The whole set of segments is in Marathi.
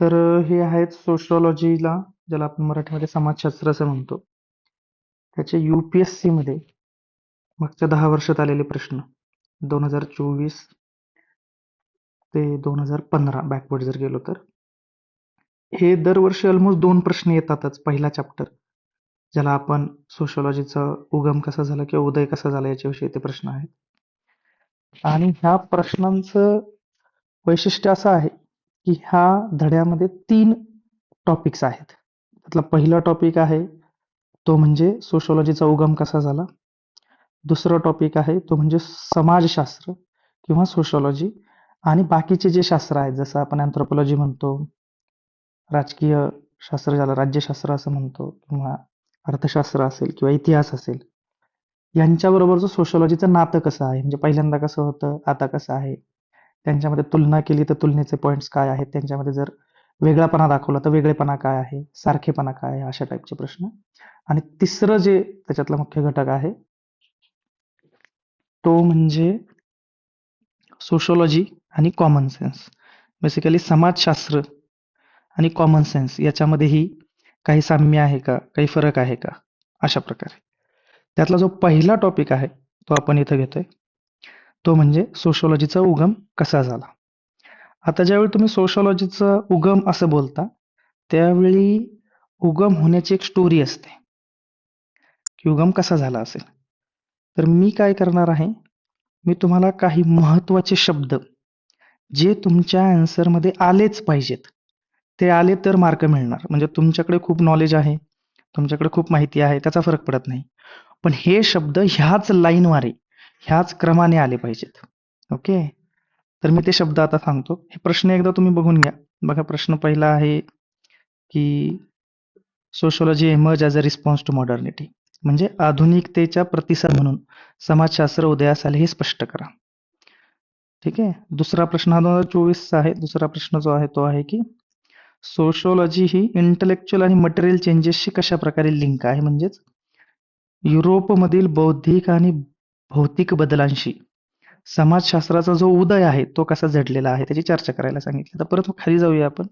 तर हे आहेत सोशोलॉजीला ज्याला आपण मराठीमध्ये समाजशास्त्र असं म्हणतो. त्याचे यू पी एस सीमध्ये मागच्या दहा वर्षात आलेले प्रश्न. दोन हजार चोवीस ते दोन हजार पंधरा बॅकवर्ड जर गेलो तर. हे दरवर्षी ऑलमोस्ट दोन प्रश्न येतातच पहिला चॅप्टर ज्याला आपण सोशोलॉजीचा उगम कसा झाला किंवा उदय कसा झाला याच्याविषयी ते प्रश्न आहेत. आणि ह्या प्रश्नांचं वैशिष्ट्य असं आहे की ह्या धड्यामध्ये तीन टॉपिक्स आहेत. त्यातला पहिला टॉपिक आहे तो म्हणजे सोशोलॉजीचा उगम कसा झाला? दुसरा टॉपिक आहे तो म्हणजे समाजशास्त्र किंवा सोशोलॉजी आणि बाकीचे जे शास्त्र आहेत जसं आपण अँथ्रोपॉलॉजी म्हणतो राजकीय शास्त्र झालं राज्यशास्त्र असं म्हणतो किंवा अर्थशास्त्र असेल किंवा इतिहास असेल यांच्याबरोबरचं सोशोलॉजीचं नातं कसं आहे? म्हणजे पहिल्यांदा कसं होतं आता कसं आहे? त्यांच्यामध्ये तुलना केली तर तुलनेचे पॉईंट्स काय आहेत? त्यांच्यामध्ये जर वेगळापणा दाखवला तर वेगळेपणा काय आहे? सारखेपणा काय आहे? अशा टाईपचे प्रश्न. आणि तिसरं जे त्याच्यातला मुख्य घटक आहे तो म्हणजे सोशोलॉजी आणि कॉमन सेन्स बेसिकली समाजशास्त्र आणि कॉमन सेन्स याच्यामध्येही काही साम्य आहे का? काही फरक आहे का? अशा प्रकारे. त्यातला जो पहिला टॉपिक आहे तो आपण इथं घेतोय. तो म्हणजे सोशोलॉजीचा उगम कसा झाला? आता ज्यावेळी तुम्ही सोशोलॉजीचा उगम असं बोलता त्यावेळी उगम होण्याची एक स्टोरी असते. की उगम कसा झाला असेल? तर मी काय करणार आहे? मी तुम्हाला काही महत्त्वाचे शब्द जे तुमच्या आन्सरमध्ये आलेच पाहिजेत. ते आले तर मार्क मिळणार. म्हणजे तुमच्याकडे खूप नॉलेज आहे तुमच्याकडे खूप माहिती आहे त्याचा फरक पडत नाही. पण हे शब्द ह्याच लाईनवारे ह्याच क्रमाने आले पाहिजेत. ओके? तर मी ते शब्द आता सांगतो. हे प्रश्न एकदा तुम्ही बघून घ्या. बघा प्रश्न पहिला आहे की sociology emerge as a response to modernity म्हणजे आधुनिकतेच्या प्रतिसाद म्हणून समाजशास्त्र उदयास आले हे स्पष्ट करा. ठीक आहे? दुसरा प्रश्न हा दोन हजार चोवीसचा आहे. दुसरा प्रश्न जो आहे तो आहे की सोशोलॉजी ही इंटलेक्च्युअल आणि मटेरियल चेंजेसशी कशा प्रकारे लिंक आहे? म्हणजेच युरोपमधील बौद्धिक आणि भौतिक बदलांशी. समाजशास्त्राचा जो उदय आहे तो कसा जडलेला आहे त्याची चर्चा करायला सांगितली. तर परत खाली जाऊया आपण.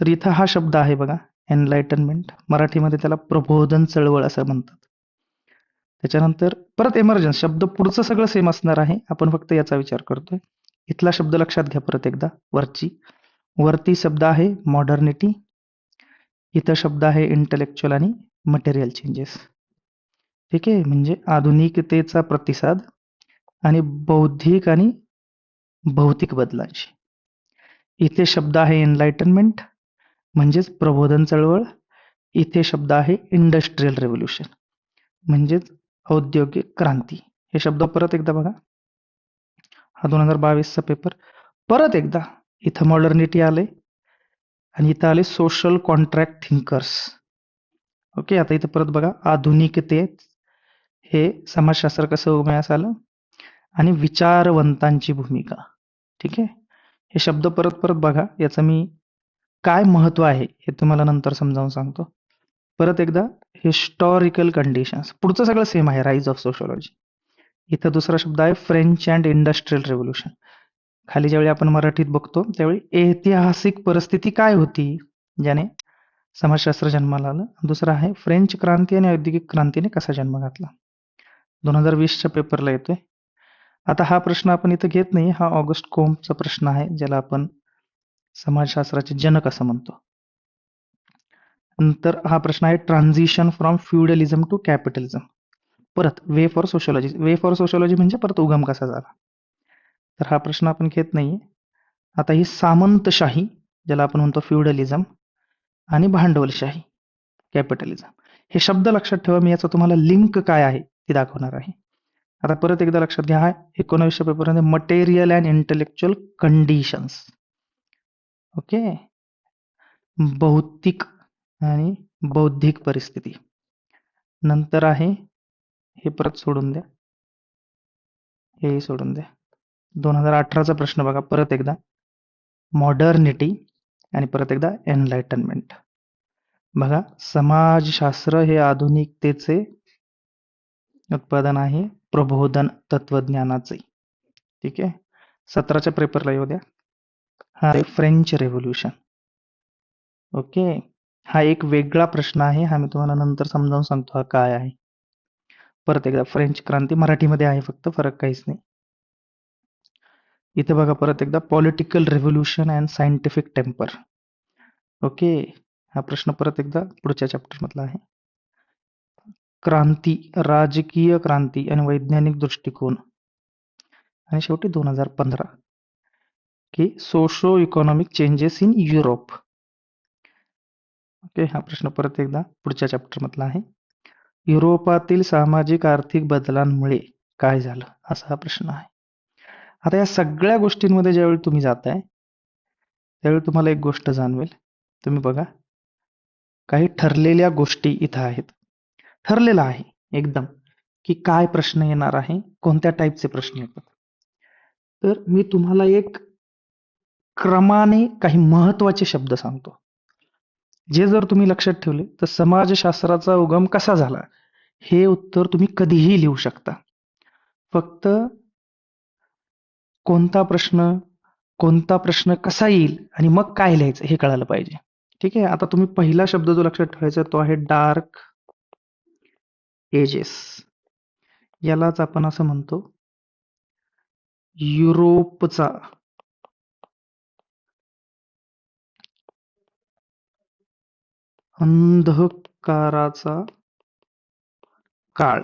तर इथं हा शब्द आहे बघा एनलायटनमेंट मराठीमध्ये त्याला प्रबोधन चळवळ असं म्हणतात. त्याच्यानंतर परत एमर्जन्स शब्द पुढचं सगळं सेम असणार आहे. आपण फक्त याचा विचार करतोय. इथला शब्द लक्षात घ्या परत एकदा वरची. वरती शब्द आहे मॉडर्निटी इथं शब्द आहे इंटलेक्च्युअल आणि मटेरियल चेंजेस ठीक आहे? म्हणजे आधुनिकतेचा प्रतिसाद आणि बौद्धिक आणि भौतिक बदलांशी. इथे शब्द आहे एनलाइटनमेंट म्हणजेच प्रबोधन चळवळ. इथे शब्द आहे इंडस्ट्रीयल रेव्होल्युशन म्हणजेच औद्योगिक क्रांती. हे शब्द परत एकदा बघा. हा दोन हजार बावीसचा पेपर परत एकदा इथं मॉडर्निटी आले आणि इथं आले सोशल कॉन्ट्रॅक्ट थिंकर्स ओके आता इथं परत बघा. आधुनिकतेत हे समाजशास्त्र कसं उभ्यास आलं? आणि विचारवंतांची भूमिका. ठीक आहे? हे शब्द परत परत बघा. याचं मी काय महत्त्व आहे हे तुम्हाला नंतर समजावून सांगतो. परत एकदा हिस्टॉरिकल कंडिशन्स पुढचं सगळं सेम आहे. राईज ऑफ सोशोलॉजी इथं दुसरा शब्द आहे फ्रेंच अँड इंडस्ट्रियल रेव्होल्युशन खाली ज्यावेळी आपण मराठीत बघतो त्यावेळी ऐतिहासिक परिस्थिती काय होती? ज्याने समाजशास्त्र जन्माला आलं. दुसरं आहे फ्रेंच क्रांती आणि औद्योगिक क्रांतीने कसा जन्म घातला? दोन हजार वीसच्या पेपरला येतोय. आता हा प्रश्न आपण इथं घेत नाही हा ऑगस्ट कोमचा प्रश्न आहे ज्याला आपण समाजशास्त्राचे जनक असं म्हणतो. नंतर हा प्रश्न आहे transition from feudalism to capitalism परत way for sociology way for sociology म्हणजे परत उगम कसा झाला? तर हा प्रश्न आपण घेत नाही. आता ही सामंतशाही ज्याला आपण म्हणतो फ्युडलिझम आणि भांडवलशाही कॅपिटलिझम हे शब्द लक्षात ठेवा मी याचा तुम्हाला लिंक काय आहे? ती दाखवणार आहे. आता परत एकदा लक्षात घ्या हा एकोणावीसच्या पेपरमध्ये material and intellectual conditions okay भौतिक आणि बौद्धिक परिस्थिती. नंतर आहे हे परत सोडून द्या. हेही सोडून द्या. दोन हजार अठराचा प्रश्न बघा परत एकदा. मॉडर्निटी आणि परत एकदा एनलायटनमेंट बघा समाजशास्त्र हे आधुनिकतेचे उत्पादन आहे प्रबोधन तत्वज्ञानाचे. ठीक आहे? सतराच्या पेपरला येऊ द्या. हा आहे फ्रेंच रेव्होल्युशन ओके हा एक वेगळा प्रश्न आहे. हा मी तुम्हाला नंतर समजावून सांगतो हा काय आहे. परत एकदा फ्रेंच क्रांती मराठीमध्ये आहे फक्त फरक काहीच नाही. इथे बघा परत एकदा political revolution and scientific temper okay हा प्रश्न परत एकदा पुढच्या चॅप्टरमधला आहे. क्रांती राजकीय क्रांती आणि वैज्ञानिक दृष्टिकोन. आणि शेवटी दोन हजार पंधरा. की socio economic changes in Europe okay हा प्रश्न परत एकदा पुढच्या चॅप्टर मधला आहे. युरोपातील सामाजिक आर्थिक बदलांमुळे काय झालं? असा हा प्रश्न आहे. आता या सगळ्या गोष्टींमध्ये ज्यावेळी तुम्ही जाताय त्यावेळी तुम्हाला एक गोष्ट जाणवेल. तुम्ही बघा काही ठरलेल्या गोष्टी इथं आहेत. ठरलेलं आहे एकदम की काय प्रश्न येणार आहे कोणत्या टाईपचे प्रश्न येतात. तर मी तुम्हाला एक क्रमाने काही महत्त्वाचे शब्द सांगतो. जे जर तुम्ही लक्षात ठेवले तर समाजशास्त्राचा उगम कसा झाला हे उत्तर तुम्ही कधीही लिहू शकता. फक्त कोणता प्रश्न कोणता प्रश्न कसा येईल आणि मग काय लिहायचं हे कळायला पाहिजे. ठीक आहे? आता तुम्ही पहिला शब्द जो लक्षात ठेवायचा तो आहे डार्क. एजेस यालाच आपण असं म्हणतो युरोपचा. अंधकाराचा काळ.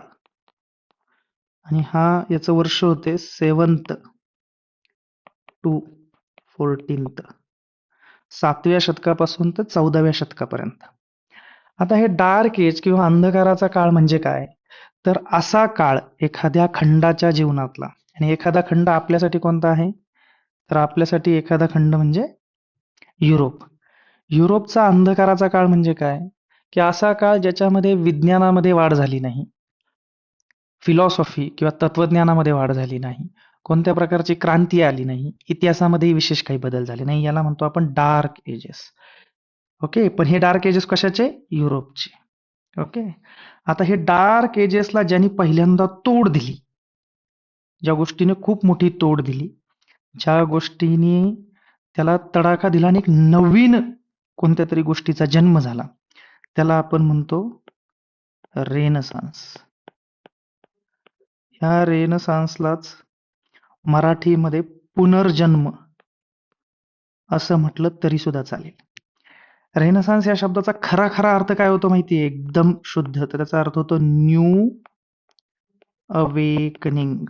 आणि हा याचं वर्ष होते सेवंत टू फोर्टीन्थ. सातव्या शतकापासून तर चौदाव्या शतकापर्यंत. आता हे डार्क एज किंवा अंधकाराचा काळ म्हणजे काय? तर असा काळ एखाद्या खंडाच्या जीवनातला. आणि एखादा खंड आपल्यासाठी कोणता आहे? तर आपल्यासाठी एखादा खंड म्हणजे युरोप. युरोपचा अंधकाराचा काळ म्हणजे काय? की असा काळ ज्याच्यामध्ये विज्ञानामध्ये वाढ झाली नाही. फिलॉसॉफी किंवा तत्वज्ञानामध्ये वाढ झाली नाही. कोणत्या प्रकारची क्रांती आली नाही. इतिहासामध्ये विशेष काही बदल झाले नाही. याला म्हणतो आपण डार्क एजेस ओके पण हे डार्क एजेस कशाचे? युरोपचे. ओके आता हे डार्क एजेसला ज्यांनी पहिल्यांदा तोड दिली ज्या गोष्टीने खूप मोठी तोड दिली ज्या गोष्टीने त्याला तडाखा दिला आणि एक नवीन कोणत्या तरी गोष्टीचा जन्म झाला त्याला आपण म्हणतो रेनसान्स ह्या रेनसान्सलाच मराठीमध्ये पुनर्जन्म असं म्हटलं तरी सुद्धा चालेल. रेनेसान्स या शब्दाचा खरा खरा अर्थ काय होतो माहितीये? एकदम शुद्ध. तर त्याचा अर्थ होतो न्यू अवेकनिंग.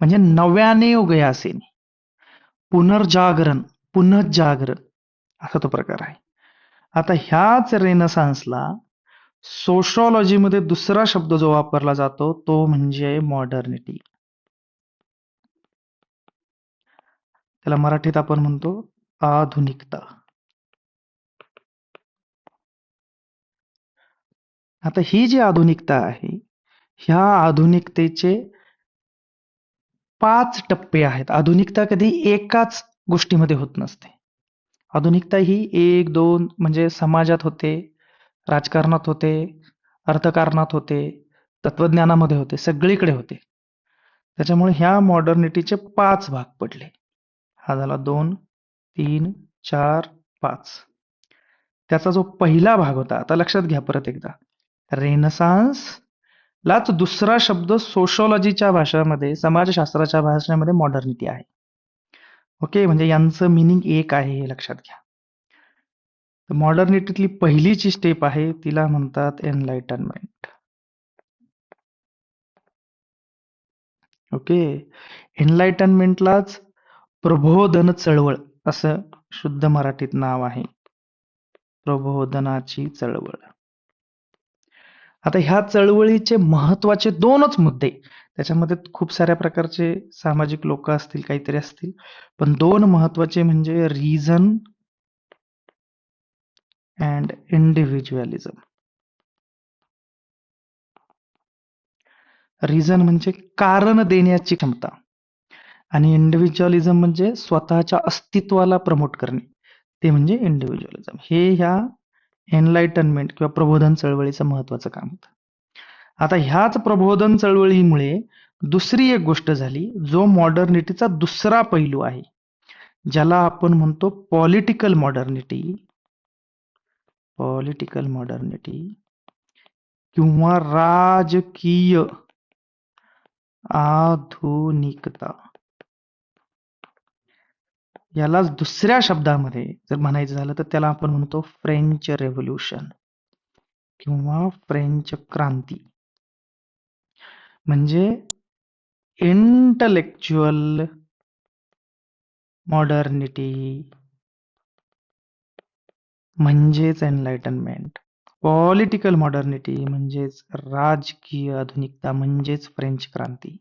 म्हणजे नव्याने उगयासेने. पुनर्जागरण पुनर्जागरण असा तो प्रकार आहे. आता ह्याच रेनसान्सला सोशॉलॉजीमध्ये दुसरा शब्द जो वापरला जातो तो म्हणजे मॉडर्निटी. त्याला मराठीत आपण म्हणतो आधुनिकता. आता ही जी आधुनिकता आहे ह्या आधुनिकतेचे पाच टप्पे आहेत. आधुनिकता कधी एकाच गोष्टीमध्ये होत नसते. आधुनिकता ही एक दोन म्हणजे समाजात होते राजकारणात होते अर्थकारणात होते तत्वज्ञानामध्ये होते सगळीकडे होते. त्याच्यामुळे ह्या मॉडर्निटीचे पाच भाग पडले. हा झाला दोन तीन चार पाच. त्याचा जो पहिला भाग होता आता लक्षात घ्या परत एकदा. रेनसान्स लाच दुसरा शब्द सोशोलॉजीच्या भाषेमध्ये समाजशास्त्राच्या भाषेमध्ये मॉडर्निटी आहे. ओके म्हणजे यांचं मिनिंग एक आहे हे लक्षात घ्या. तर मॉडर्निटीतली पहिली जी स्टेप आहे तिला म्हणतात एनलाइटनमेंट ओके एनलाइटनमेंटलाच प्रबोधन चळवळ असं शुद्ध मराठीत नाव आहे. प्रबोधनाची चळवळ. आता ह्या चळवळीचे महत्त्वाचे दोनच मुद्दे. त्याच्यामध्ये खूप साऱ्या प्रकारचे सामाजिक लोक असतील काहीतरी असतील. पण दोन महत्त्वाचे म्हणजे रिझन अँड इंडिव्हिज्युअलिझम रिझन म्हणजे कारण देण्याची क्षमता आणि इंडिव्हिज्युअलिझम म्हणजे स्वतःच्या अस्तित्वाला प्रमोट करणे. ते म्हणजे इंडिव्हिज्युअलिझम हे ह्या एनलाइटनमेंट किंवा प्रबोधन चळवळीचं महत्वाचं काम होतं. आता ह्याच प्रबोधन चळवळीमुळे दुसरी एक गोष्ट झाली जो मॉडर्निटीचा दुसरा पैलू आहे. ज्याला आपण म्हणतो पॉलिटिकल मॉडर्निटी पॉलिटिकल मॉडर्निटी किंवा राजकीय आधुनिकता. यालाच दुसऱ्या शब्दामध्ये जर म्हणायचं झालं तर त्याला आपण म्हणतो फ्रेंच रेव्होल्युशन किंवा फ्रेंच क्रांती. म्हणजे इंटलेक्च्युअल मॉडर्निटी म्हणजेच एनलाइटनमेंट. पॉलिटिकल मॉडर्निटी म्हणजेच राजकीय आधुनिकता म्हणजेच फ्रेंच क्रांती.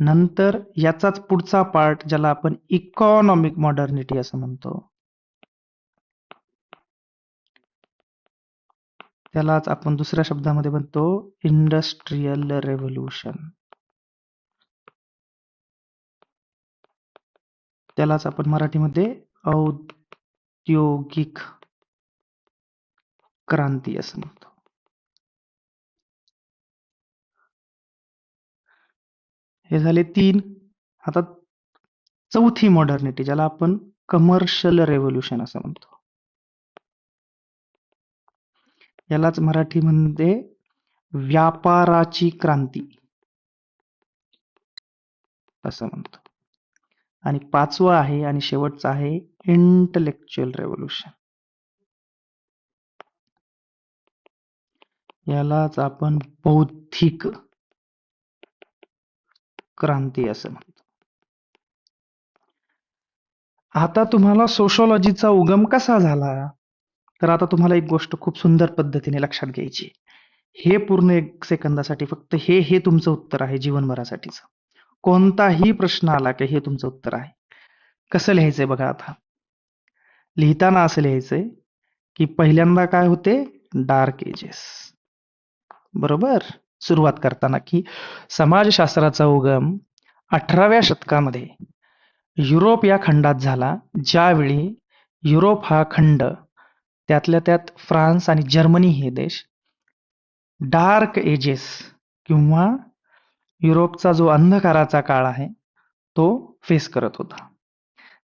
नंतर याचाच पुढचा पार्ट ज्याला आपण इकॉनॉमिक मॉडर्निटी असं म्हणतो. त्यालाच आपण दुसऱ्या शब्दामध्ये म्हणतो इंडस्ट्रीयल रेव्होल्युशन त्यालाच आपण मराठीमध्ये औद्योगिक क्रांती असं म्हणतो. हे झाले तीन. आता चौथी मॉडर्निटी ज्याला आपण कमर्शियल रेव्होल्युशन असं म्हणतो. यालाच मराठीमध्ये व्यापाराची क्रांती. असं म्हणतो. आणि पाचवा आहे आणि शेवटचं आहे इंटलेक्च्युअल रेव्होल्युशन यालाच आपण बौद्धिक क्रांती असं म्हणतो. आता तुम्हाला सोशोलॉजीचा उगम कसा झाला? तर आता तुम्हाला एक गोष्ट खूप सुंदर पद्धतीने लक्षात घ्यायची हे पूर्ण एक सेकंदासाठी फक्त हे हे तुमचं उत्तर आहे जीवनभरासाठीचं. कोणताही प्रश्न आला की हे तुमचं उत्तर आहे. कसं लिहायचंय बघा आता? लिहिताना असं लिहायचंय की पहिल्यांदा काय होते? डार्क एजेस बरोबर? सुरुवात करताना की समाजशास्त्राचा उगम अठराव्या शतकामध्ये युरोप या खंडात झाला ज्यावेळी युरोप हा खंड त्यातल्या त्यात फ्रान्स आणि जर्मनी हे देश डार्क एजेस किंवा युरोपचा जो अंधकाराचा काळ आहे तो फेस करत होता.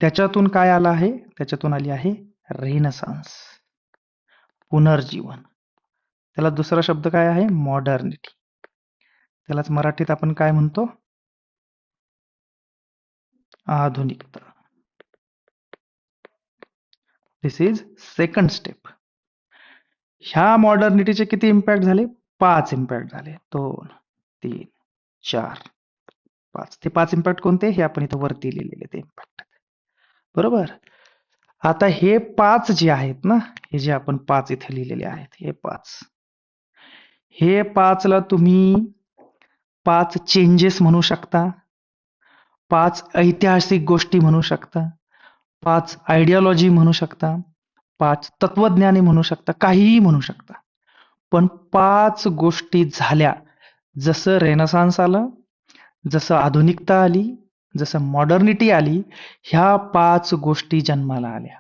त्याच्यातून काय आलं आहे? त्याच्यातून आली आहे रेनसान्स पुनर्जीवन. त्याला दुसरा शब्द काय आहे? मॉडर्निटी त्यालाच मराठीत आपण काय म्हणतो? आधुनिकता दिस इज सेकंड स्टेप ह्या मॉडर्निटीचे किती इम्पॅक्ट झाले? पाच इम्पॅक्ट झाले. दोन तीन चार पाच. ते पाच इम्पॅक्ट कोणते? हे आपण इथं वरती लिहिलेले ते इम्पॅक्ट बरोबर? आता हे पाच जे आहेत ना हे जे आपण पाच इथे लिहिलेले आहेत हे पाच. हे पाचला तुम्ही पाच चेंजेस म्हणू शकता. पाच ऐतिहासिक गोष्टी म्हणू शकता. पाच आयडियोलॉजी म्हणू शकता. पाच तत्वज्ञानी म्हणू शकता. काहीही म्हणू शकता. पण पाच गोष्टी झाल्या. जसं रेनसान्स आलं जसं आधुनिकता आली जसं मॉडर्निटी आली ह्या पाच गोष्टी जन्माला आल्या.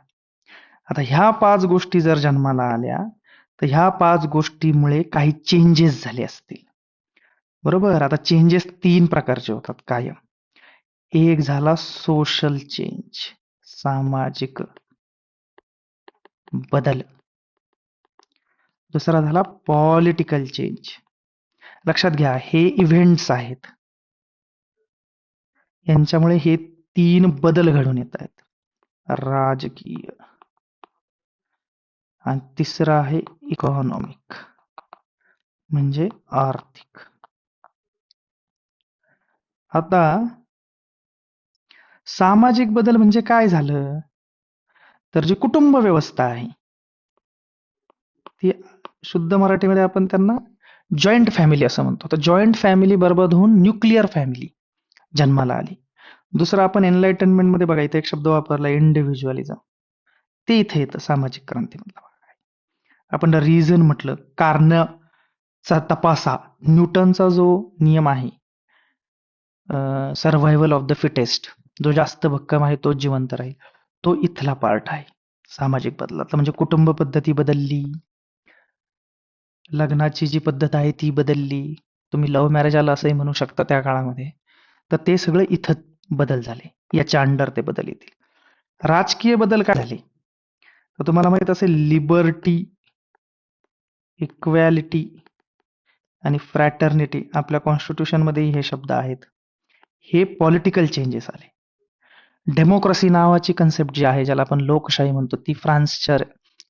आता ह्या पाच गोष्टी जर जन्माला आल्या तर ह्या पाच गोष्टीमुळे काही चेंजेस झाले असतील. बरोबर? आता चेंजेस तीन प्रकारचे होतात कायम. एक झाला सोशल चेंज सामाजिक बदल. दुसरा झाला पॉलिटिकल चेंज लक्षात घ्या हे इव्हेंट्स आहेत. यांच्यामुळे हे तीन बदल घडून येत आहेत. राजकीय. आणि तिसरा आहे इकॉनॉमिक म्हणजे आर्थिक. आता सामाजिक बदल म्हणजे काय झालं? तर जी कुटुंब व्यवस्था आहे ती शुद्ध मराठीमध्ये आपण त्यांना जॉईंट फॅमिली असं म्हणतो. तर जॉईंट फॅमिली बरोबर होऊन न्यूक्लिअर फॅमिली जन्माला आली. दुसरं आपण एनलाइटनमेंटमध्ये बघा इथे एक शब्द वापरला इंडिव्हिज्युअलिझम ते इथे येतं सामाजिक क्रांतीमधलं आपण रिझन म्हटलं कारणचा तपासा न्यूटनचा जो नियम आहे सर्व्हायव्हल ऑफ द फिटेस्ट जो जास्त भक्कम आहे तो जिवंत राहील. तो इथला पार्ट आहे. सामाजिक बदलातला म्हणजे कुटुंब पद्धती बदलली. लग्नाची जी पद्धत आहे ती बदलली. तुम्ही लव्ह मॅरेज आला असंही म्हणू शकता त्या काळामध्ये. तर ते सगळं इथं बदल झाले. याच्या अंडर ते बदल येतील. राजकीय बदल काय झाले? तर तुम्हाला माहीत असेल लिबर्टी इक्वॅलिटी आणि फ्रॅटर्निटी आपल्या कॉन्स्टिट्यूशनमध्ये हे शब्द आहेत. हे पॉलिटिकल चेंजेस आले. डेमोक्रेसी नावाची कन्सेप्ट जी आहे ज्याला आपण लोकशाही म्हणतो ती फ्रान्सच्या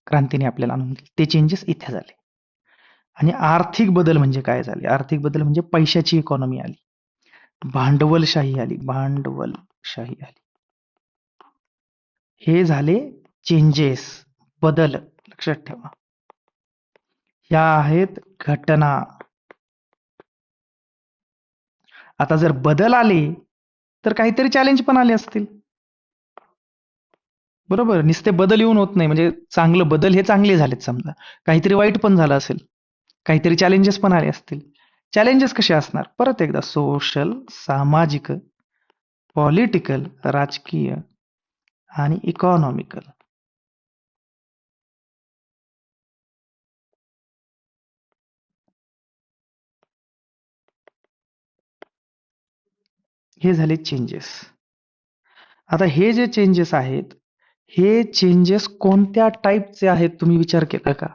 क्रांतीने आपल्याला आणून दिली. ते चेंजेस इथे झाले. आणि आर्थिक बदल म्हणजे काय झाले? आर्थिक बदल म्हणजे पैशाची इकॉनॉमी आली. भांडवलशाही आली. भांडवलशाही आली. हे झाले चेंजेस बदल. लक्षात ठेवा. ह्या आहेत घटना. आता जर बदल आले तर काहीतरी चॅलेंज पण आले असतील. बरोबर? नुसते बदल येऊन होत नाही. म्हणजे चांगलं बदल हे चांगले झालेत समजा. काहीतरी वाईट पण झालं असेल. काहीतरी चॅलेंजेस पण आले असतील. चॅलेंजेस कसे असणार? परत एकदा सोशल सामाजिक पॉलिटिकल राजकीय आणि इकॉनॉमिकल हे झाले चेंजेस आता हे जे चेंजेस आहेत हे चेंजेस कोणत्या टाईपचे आहेत तुम्ही विचार केला का?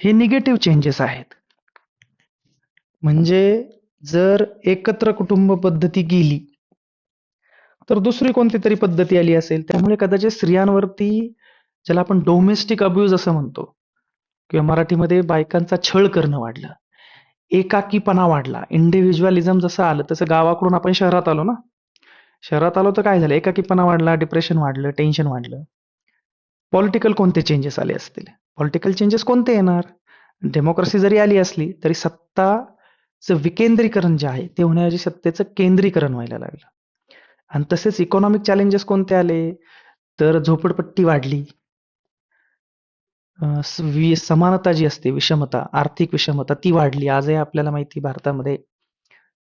हे निगेटिव्ह चेंजेस आहेत. म्हणजे जर एकत्र कुटुंब पद्धती गेली तर दुसरी कोणती तरी पद्धती आली असेल त्यामुळे कदाचित स्त्रियांवरती ज्याला आपण डोमेस्टिक अब्यूज असं म्हणतो किंवा मराठीमध्ये बायकांचा छळ करणं वाढलं. एकाकीपणा वाढला. इंडिव्हिज्युअलिझम जसं आलं तसं गावाकडून आपण शहरात आलो ना? शहरात आलो तर काय झालं? एकाकीपणा वाढला डिप्रेशन वाढलं टेन्शन वाढलं. पॉलिटिकल कोणते चेंजेस आले असतील? पॉलिटिकल चेंजेस कोणते येणार? डेमोक्रेसी जरी आली असली तरी सत्ताचं विकेंद्रीकरण जे आहे ते होण्याऐवजी सत्तेचं केंद्रीकरण व्हायला लागलं. आणि तसेच इकॉनॉमिक चॅलेंजेस कोणते आले? तर झोपडपट्टी वाढली. समानता जी असते विषमता आर्थिक विषमता ती वाढली. आजही आपल्याला माहिती भारतामध्ये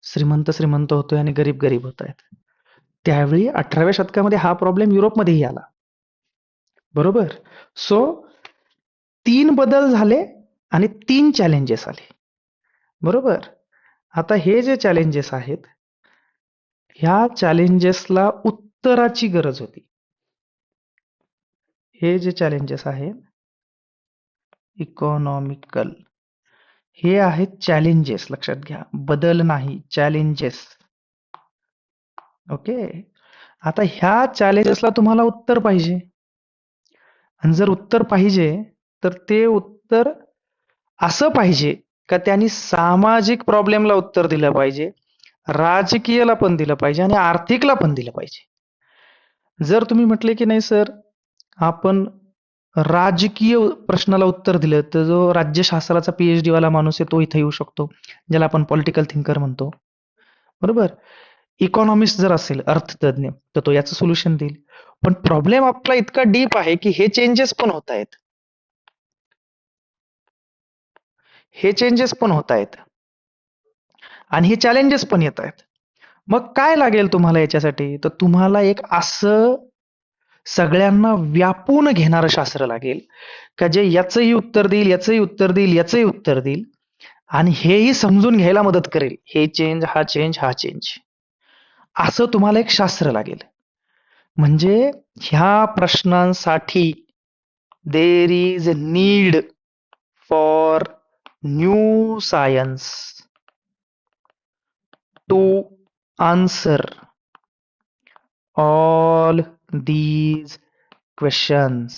श्रीमंत श्रीमंत होतोय आणि गरीब गरीब होत आहेत त्यावेळी अठराव्या शतकामध्ये हा प्रॉब्लेम युरोपमध्येही आला. बरोबर? सो तीन बदल झाले आणि तीन चॅलेंजेस आले. बरोबर? आता हे जे चॅलेंजेस आहेत ह्या चॅलेंजेसला उत्तराची गरज होती. हे जे चॅलेंजेस आहेत इकॉनॉमिकल हे आहेत चॅलेंजेस लक्षात घ्या. बदल नाही चॅलेंजेस ओके आता ह्या चॅलेंजेसला तुम्हाला उत्तर पाहिजे. आणि जर उत्तर पाहिजे तर ते उत्तर असं पाहिजे का त्यांनी सामाजिक प्रॉब्लेमला उत्तर दिलं पाहिजे राजकीयला पण दिलं पाहिजे आणि आर्थिकला पण दिलं पाहिजे? जर तुम्ही म्हटले की नाही सर आपण राजकीय प्रश्नाला उत्तर दिलं तर जो राज्यशास्त्राचा पीएच डी वाला माणूस आहे तो इथे येऊ शकतो ज्याला आपण पॉलिटिकल थिंकर म्हणतो. बरोबर? इकॉनॉमिस्ट जर असेल अर्थतज्ञ तर तो याचं सोल्युशन देईल. पण प्रॉब्लेम आपला इतका डीप आहे की हे चेंजेस पण होत आहेत. हे चेंजेस पण होत आहेत. आणि हे चॅलेंजेस पण येत आहेत. मग काय लागेल तुम्हाला याच्यासाठी? तर तुम्हाला एक असं सगळ्यांना व्यापून घेणारं शास्त्र लागेल. का जे याचंही उत्तर देईल याचंही उत्तर देईल याचंही उत्तर देईल. आणि हेही समजून घ्यायला मदत करेल. हे चेंज हा चेंज हा चेंज असं तुम्हाला एक शास्त्र लागेल. म्हणजे ह्या प्रश्नांसाठी there is a need for new science to answer all these questions.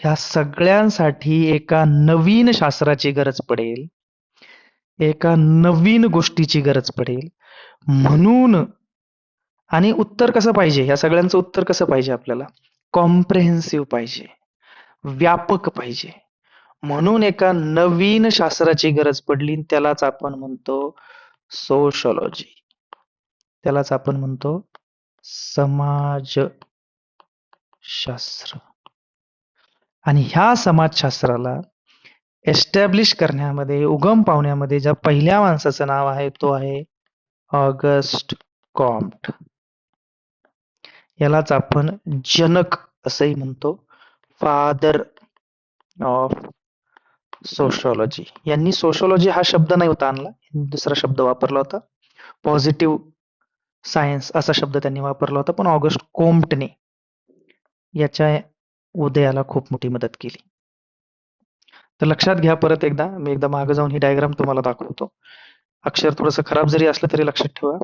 ह्या सगळ्यांसाठी एका नवीन शास्त्राची गरज पडेल. एका नवीन गोष्टीची गरज पडेल. म्हणून आणि उत्तर कसं पाहिजे? या सगळ्यांचं उत्तर कसं पाहिजे आपल्याला? कॉम्प्रेहेन्सिव्ह पाहिजे. व्यापक पाहिजे. म्हणून एका नवीन शास्त्राची गरज पडली त्यालाच आपण म्हणतो सोशॉलॉजी त्यालाच आपण म्हणतो समाजशास्त्र. आणि ह्या समाजशास्त्राला एस्टॅब्लिश करण्यामध्ये उगम पावण्यामध्ये ज्या पहिल्या माणसाचं नाव आहे तो आहे ऑगस्ट कॉम्ट. यालाच आपण जनक असंही म्हणतो. फादर ऑफ सोशोलॉजी यांनी सोशोलॉजी हा शब्द नाही होता आणला. दुसरा शब्द वापरला होता. पॉझिटिव्ह सायन्स असा शब्द त्यांनी वापरला होता पण ऑगस्ट कोम्प्टने याच्या उदयाला खूप मोठी मदत केली. तर लक्षात घ्या परत एकदा मी एकदा मागे जाऊन ही डायग्राम तुम्हाला दाखवतो. अक्षर थोडस खराब जरी असलं तरी लक्षात ठेवा.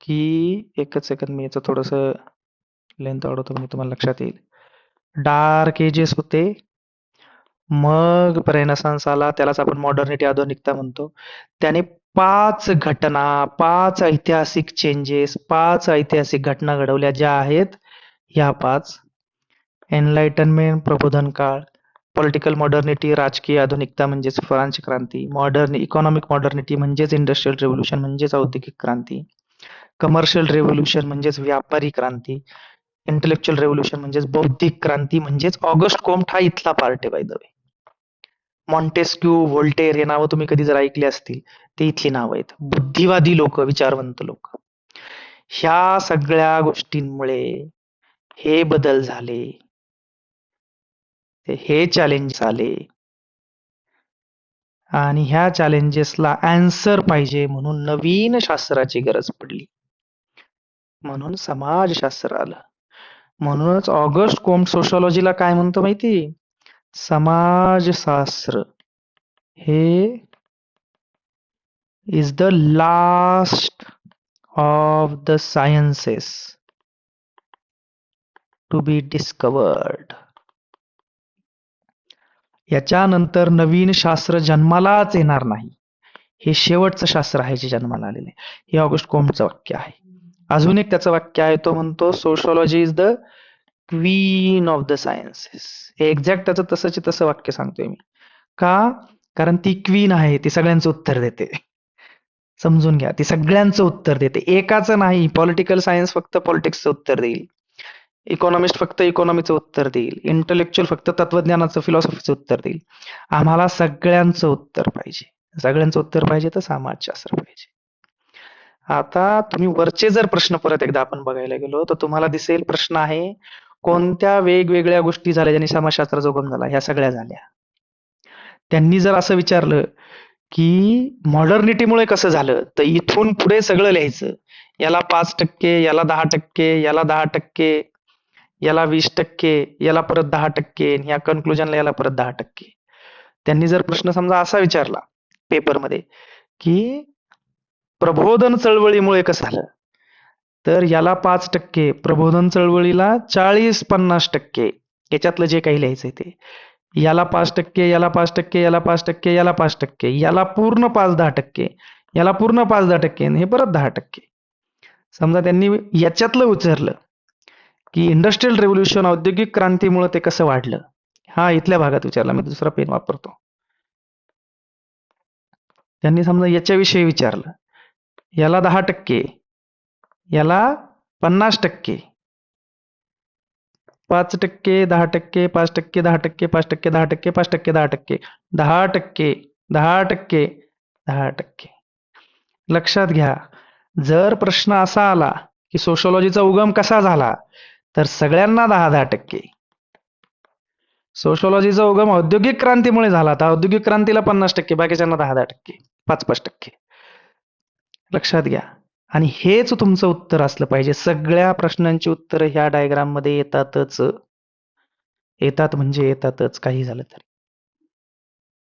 की एकच सेकंद मी याचं थोडस लेंथ वाढवतो म्हणजे तुम्हाला लक्षात येईल. डार्क एजेस होते. मग रेनेसान्स आला त्यालाच आपण मॉडर्निटी आधुनिकता म्हणतो. त्याने पाच घटना पाच ऐतिहासिक चेंजेस पाच ऐतिहासिक घटना घडवल्या ज्या आहेत ह्या पाच. एनलाइटनमेंट प्रबोधन काळ पॉलिटिकल मॉडर्निटी राजकीय आधुनिकता म्हणजेच फ्रान्स क्रांती मॉडर्न इकॉनॉमिक मॉडर्निटी म्हणजेच इंडस्ट्रियल रेव्होल्युशन म्हणजेच औद्योगिक क्रांती कमर्शियल रेव्होल्युशन म्हणजेच व्यापारी क्रांती इंटेलेक्च्युअल रेव्होल्युशन म्हणजेच बौद्धिक क्रांती म्हणजेच ऑगस्ट कोमठा इथला पार्ट आहे by the way Montesquieu Voltaire हे नावं तुम्ही कधी जर ऐकली असतील ते इथली नावं आहेत. बुद्धिवादी लोक विचारवंत लोक. ह्या सगळ्या गोष्टींमुळे हे बदल झाले. हे चॅलेंज आले. आणि ह्या चॅलेंजेसला अँसर पाहिजे म्हणून नवीन शास्त्राची गरज पडली. म्हणून समाजशास्त्र आलं. म्हणूनच ऑगस्ट कोम सोशॉलॉजीला काय म्हणतो माहिती? समाजशास्त्र. हे is the last of the sciences to be discovered याच्यानंतर नवीन शास्त्र जन्मालाच येणार नाही. हे शेवटचं शास्त्र आहे जे जन्माला आलेले हे ऑगस्ट कोमचं वाक्य आहे. अजून एक त्याचं वाक्य आहे तो म्हणतो sociology is the queen of the sciences हे एक्झॅक्ट त्याचं तसंच तसं वाक्य सांगतोय मी. का? कारण ती क्वीन आहे ती सगळ्यांचं उत्तर देते. समजून घ्या ती सगळ्यांचं उत्तर देते. एकाचं नाही पॉलिटिकल सायन्स फक्त पॉलिटिक्सचं उत्तर देईल. इकॉनॉमिस्ट फक्त इकॉनॉमीचं उत्तर देईल. इंटलेक्च्युअल फक्त तत्वज्ञानाचं फिलॉसॉफीचं उत्तर देईल. आम्हाला सगळ्यांचं उत्तर पाहिजे. सगळ्यांचं उत्तर पाहिजे तर समाजशास्त्र पाहिजे. आता तुम्ही वरचे जर प्रश्न परत एकदा आपण बघायला गेलो तर तुम्हाला दिसेल प्रश्न आहे कोणत्या वेगवेगळ्या गोष्टी झाल्या ज्यांनी समाजशास्त्राचा उगम झाला? ह्या सगळ्या झाल्या. त्यांनी जर असं विचारलं की मॉडर्निटीमुळे कसं झालं? तर इथून पुढे सगळं लिहायचं. याला पाच टक्के याला दहा टक्के याला दहा टक्के याला वीस टक्के याला परत दहा टक्के या कन्क्लुजनला याला परत दहा टक्के. त्यांनी जर प्रश्न समजा असा विचारला पेपरमध्ये की प्रबोधन चळवळीमुळे कसं झालं? तर याला पाच टक्के प्रबोधन चळवळीला चाळीस पन्नास टक्के. याच्यातलं जे काही लिहायचंय ते. याला पाच टक्के याला पाच टक्के याला पाच टक्के याला पाच टक्के. याला पूर्ण पाच दहा टक्के. याला पूर्ण पाच दहा टक्के हे परत दहा टक्के. समजा त्यांनी याच्यातलं विचारलं की इंडस्ट्रियल रेव्होल्युशन औद्योगिक क्रांतीमुळे ते कसं वाढलं? हा इथल्या भागात विचारला मी दुसरा पेन वापरतो. त्यांनी समजा याच्याविषयी विचारलं. याला दहा टक्के. याला पन्नास टक्के. पाच टक्के दहा टक्के पाच टक्के दहा टक्के पाच टक्के दहा टक्के पाच टक्के दहा टक्के दहा टक्के दहा टक्के दहा टक्के. लक्षात घ्या जर प्रश्न असा आला की सोशोलॉजीचा उगम कसा झाला तर सगळ्यांना दहा दहा टक्के. सोशोलॉजीचा उगम औद्योगिक क्रांतीमुळे झाला तर औद्योगिक क्रांतीला पन्नास टक्के बाकीच्यांना दहा दहा टक्के पाच पाच टक्के. लक्षात घ्या आणि हेच तुमचं उत्तर असलं पाहिजे. सगळ्या प्रश्नांची उत्तर ह्या डायग्राममध्ये येतातच. येतात म्हणजे येतातच. काही झालं तरी.